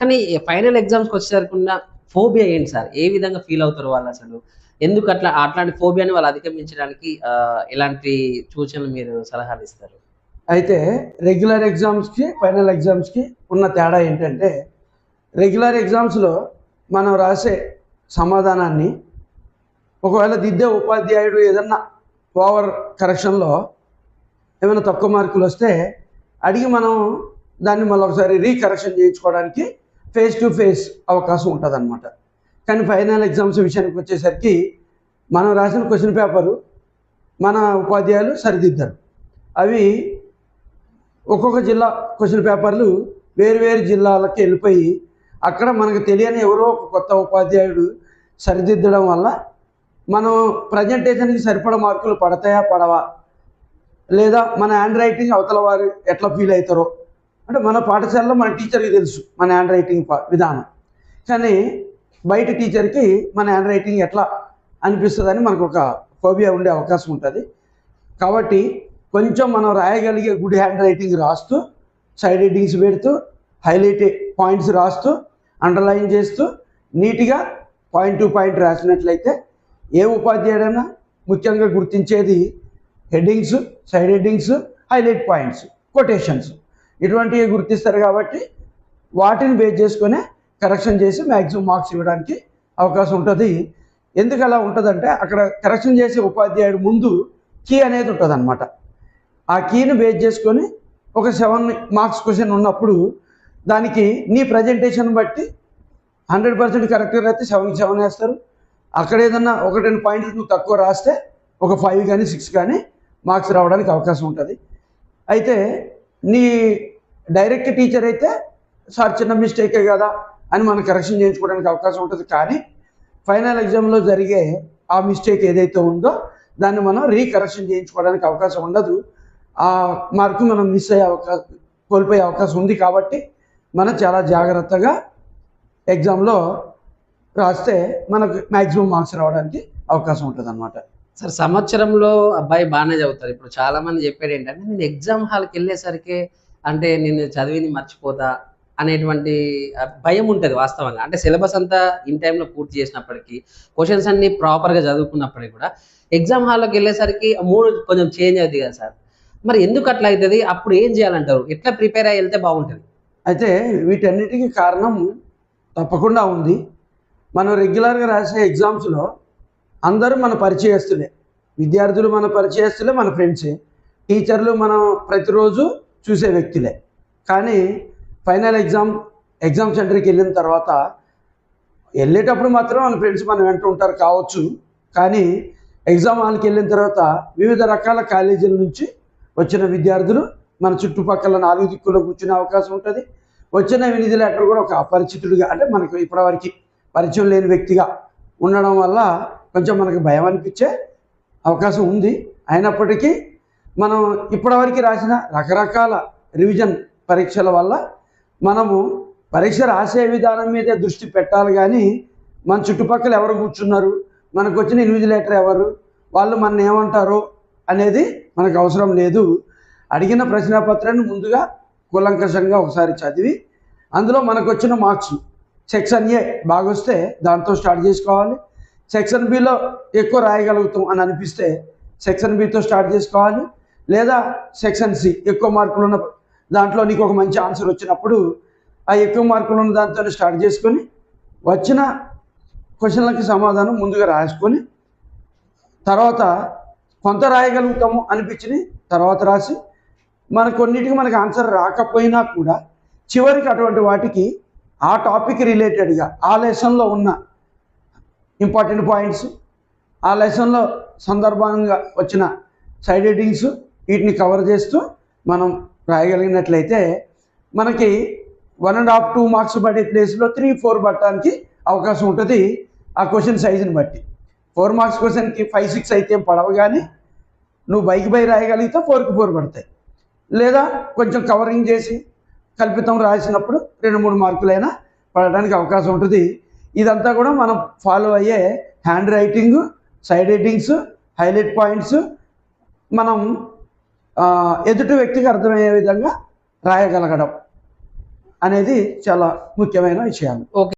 కానీ ఫైనల్ ఎగ్జామ్స్కి వచ్చేసరికి ఉన్న ఫోబియా ఏంటి సార్? ఏ విధంగా ఫీల్ అవుతారు వాళ్ళు అసలు? ఎందుకు అట్లా అట్లాంటి ఫోబియాని వాళ్ళు అధిగమించడానికి ఇలాంటి ఎలాంటి సూచనలు మీరు సలహాలు ఇస్తారు? అయితే రెగ్యులర్ ఎగ్జామ్స్కి ఫైనల్ ఎగ్జామ్స్కి ఉన్న తేడా ఏంటంటే రెగ్యులర్ ఎగ్జామ్స్లో మనం రాసే సమాధానాన్ని ఒకవేళ దిద్దే ఉపాధ్యాయుడు ఏదన్నా ఓవర్ కరెక్షన్లో ఏమైనా తక్కువ మార్కులు వస్తే అడిగి మనం దాన్ని మళ్ళీ ఒకసారి రీకరెక్షన్ చేయించుకోవడానికి ఫేస్ టు ఫేస్ అవకాశం ఉంటుంది కానీ ఫైనల్ ఎగ్జామ్స్ విషయానికి వచ్చేసరికి మనం రాసిన క్వశ్చన్ పేపరు మన ఉపాధ్యాయులు సరిదిద్దారు. అవి ఒక్కొక్క జిల్లా క్వశ్చన్ పేపర్లు వేరు వేరు జిల్లాలకు వెళ్ళిపోయి అక్కడ మనకు తెలియని ఎవరో ఒక కొత్త ఉపాధ్యాయుడు సరిదిద్దడం వల్ల మనం ప్రజెంటేషన్కి సరిపడ మార్కులు పడతాయా పడవా? లేదా మన హ్యాండ్ రైటింగ్ అవతల వారు ఎట్లా ఫీల్ అవుతారో అంటే మన పాఠశాలలో మన టీచర్కి తెలుసు మన హ్యాండ్ రైటింగ్ విధానం. కానీ బయట టీచర్కి మన హ్యాండ్ రైటింగ్ ఎట్లా అనిపిస్తుందని మనకు ఒక ఫోబియా ఉండే అవకాశం ఉంటుంది. కాబట్టి కొంచెం మనం రాయగలిగే గుడ్ హ్యాండ్ రైటింగ్ రాస్తూ సైడ్ హెడ్డింగ్స్ పెడుతూ హైలైట్ పాయింట్స్ రాస్తూ అండర్లైన్ చేస్తూ నీట్గా పాయింట్ టు పాయింట్ రాసినట్లయితే ఏ ఉపాధ్యాయుడైనా ముఖ్యంగా గుర్తించేది headings side headings highlight points quotations ఇటువంటివి గుర్తిస్తారు కాబట్టి వాటిని బేస్ చేసుకొని కరెక్షన్ చేసి మ్యాక్సిమం మార్క్స్ ఇవ్వడానికి అవకాశం ఉంటుంది. ఎందుకు అలా ఉంటుందంటే అక్కడ కరెక్షన్ చేసే ఉపాధ్యాయుడు ముందు కీ అనేది ఉంటుంది అనమాట ఆ కీని బేస్ చేసుకొని ఒక సెవెన్ మార్క్స్ క్వశ్చన్ ఉన్నప్పుడు దానికి నీ ప్రజెంటేషన్ బట్టి హండ్రెడ్ పర్సెంట్ కరెక్ట్గా అయితే సెవెన్కి సెవెన్ వేస్తారు. అక్కడ ఏదన్నా ఒక టెన్ పాయింట్లు నువ్వు తక్కువ రాస్తే ఒక ఫైవ్ కానీ సిక్స్ కానీ మార్క్స్ రావడానికి అవకాశం ఉంటుంది. అయితే నీ డైరెక్ట్ టీచర్ అయితే సార్ చిన్న మిస్టేకే కదా అని మనం కరెక్షన్ చేయించుకోవడానికి అవకాశం ఉంటుంది. కానీ ఫైనల్ ఎగ్జామ్లో జరిగే ఆ మిస్టేక్ ఏదైతే ఉందో దాన్ని మనం రీకరెక్షన్ చేయించుకోవడానికి అవకాశం ఉండదు. ఆ మార్కు మనం మిస్ అయ్యే అవకాశం కోల్పోయే అవకాశం ఉంది కాబట్టి మనం చాలా జాగ్రత్తగా ఎగ్జామ్లో రాస్తే మనకు మ్యాక్సిమం మార్క్స్ రావడానికి అవకాశం ఉంటుంది అన్నమాట సార్ సంవత్సరంలో అబ్బాయి బాగానే చదువుతారు. ఇప్పుడు చాలా మంది చెప్పేది ఏంటంటే నేను ఎగ్జామ్ హాల్కి వెళ్ళేసరికి అంటే నేను చదివింది మర్చిపోతా అనేటువంటి భయం ఉంటుంది వాస్తవంగా. అంటే సిలబస్ అంతా ఇన్ టైంలో పూర్తి చేసినప్పటికీ క్వశ్చన్స్ అన్ని ప్రాపర్గా చదువుకున్నప్పటికీ కూడా ఎగ్జామ్ హాల్లోకి వెళ్ళేసరికి మూడు కొంచెం చేంజ్ అవుతుంది కదా సార్. మరి ఎందుకు అట్లా అవుతుంది? అప్పుడు ఏం చేయాలంటారు? ఎట్లా ప్రిపేర్ అయ్యి వెళ్తే బాగుంటుంది? అయితే వీటన్నిటికీ కారణం తప్పకుండా ఉంది. మనం రెగ్యులర్గా రాసే ఎగ్జామ్స్లో అందరూ మన పరిచయస్తులే. విద్యార్థులు మన పరిచయస్తులే మన ఫ్రెండ్సే టీచర్లు మనం ప్రతిరోజు చూసే వ్యక్తులే. కానీ ఫైనల్ ఎగ్జామ్ ఎగ్జామ్ సెంటర్కి వెళ్ళిన తర్వాత వెళ్ళేటప్పుడు మాత్రం మన ఫ్రెండ్స్ మన వెంట ఉంటారు కావచ్చు. కానీ ఎగ్జామ్ హాల్కి వెళ్ళిన తర్వాత వివిధ రకాల కాలేజీల నుంచి వచ్చిన విద్యార్థులు మన చుట్టుపక్కల నాలుగు దిక్కుల్లో కూర్చునే అవకాశం ఉంటుంది. వచ్చిన వినిధి లెటర్ కూడా ఒక అపరిచితుడిగా అంటే మనకు ఇప్పటివరకు పరిచయం లేని వ్యక్తిగా ఉండడం వల్ల కొంచెం మనకు భయం అనిపించే అవకాశం ఉంది. అయినప్పటికీ మనం ఇప్పటివరకు రాసిన రకరకాల రివిజన్ పరీక్షల వల్ల మనము పరీక్ష రాసే విధానం మీదే దృష్టి పెట్టాలి కానీ మన చుట్టుపక్కల ఎవరు కూర్చున్నారు మనకు వచ్చిన ఇన్విజిలేటర్ ఎవరు వాళ్ళు మన ఏమంటారు అనేది మనకు అవసరం లేదు. అడిగిన ప్రశ్నపత్రాన్ని ముందుగా కూలంకషంగా ఒకసారి చదివి అందులో మనకు వచ్చిన మార్క్స్ సెక్షన్ ఏ బాగొస్తే దాంతో స్టార్ట్ చేసుకోవాలి. సెక్షన్ బిలో ఎక్కువ రాయగలుగుతాం అని అనిపిస్తే సెక్షన్ బితో స్టార్ట్ చేసుకోవాలి. లేదా సెక్షన్ సి ఎక్కువ మార్కులు ఉన్న దాంట్లో నీకు ఒక మంచి ఆన్సర్ వచ్చినప్పుడు ఆ ఎక్కువ మార్కులు ఉన్న దాంతో స్టార్ట్ చేసుకొని వచ్చిన క్వశ్చన్లకి సమాధానం ముందుగా రాసుకొని తర్వాత కొంత రాయగలుగుతాము అనిపించింది తర్వాత రాసి మన కొన్నిటికి మనకు ఆన్సర్ రాకపోయినా కూడా చివరికి అటువంటి వాటికి ఆ టాపిక్ రిలేటెడ్గా ఆ లెసన్లో ఉన్న ఇంపార్టెంట్ పాయింట్స్. ఆ లెసన్లో సందర్భంగా వచ్చిన సైడ్ హెడ్డింగ్స్ వీటిని కవర్ చేస్తూ మనం రాయగలిగినట్లయితే మనకి one and half two marks పడే ప్లేస్లో త్రీ ఫోర్ పట్టడానికి అవకాశం ఉంటుంది. ఆ క్వశ్చన్ సైజుని బట్టి. ఫోర్ మార్క్స్ క్వశ్చన్కి ఫైవ్ సిక్స్ అయితే పడవు కానీ నువ్వు బైక్ బై రాయగలిగితే ఫోర్కి ఫోర్ పడతాయి. లేదా కొంచెం కవరింగ్ చేసి కల్పితం రాసినప్పుడు రెండు మూడు మార్కులైనా పడడానికి అవకాశం ఉంటుంది. ఇదంతా కూడా మనం ఫాలో అయ్యే hand writing side writings highlight points మనం ఎదుటి వ్యక్తికి అర్థమయ్యే విధంగా రాయగలగడం అనేది చాలా ముఖ్యమైన విషయాలు. ఓకే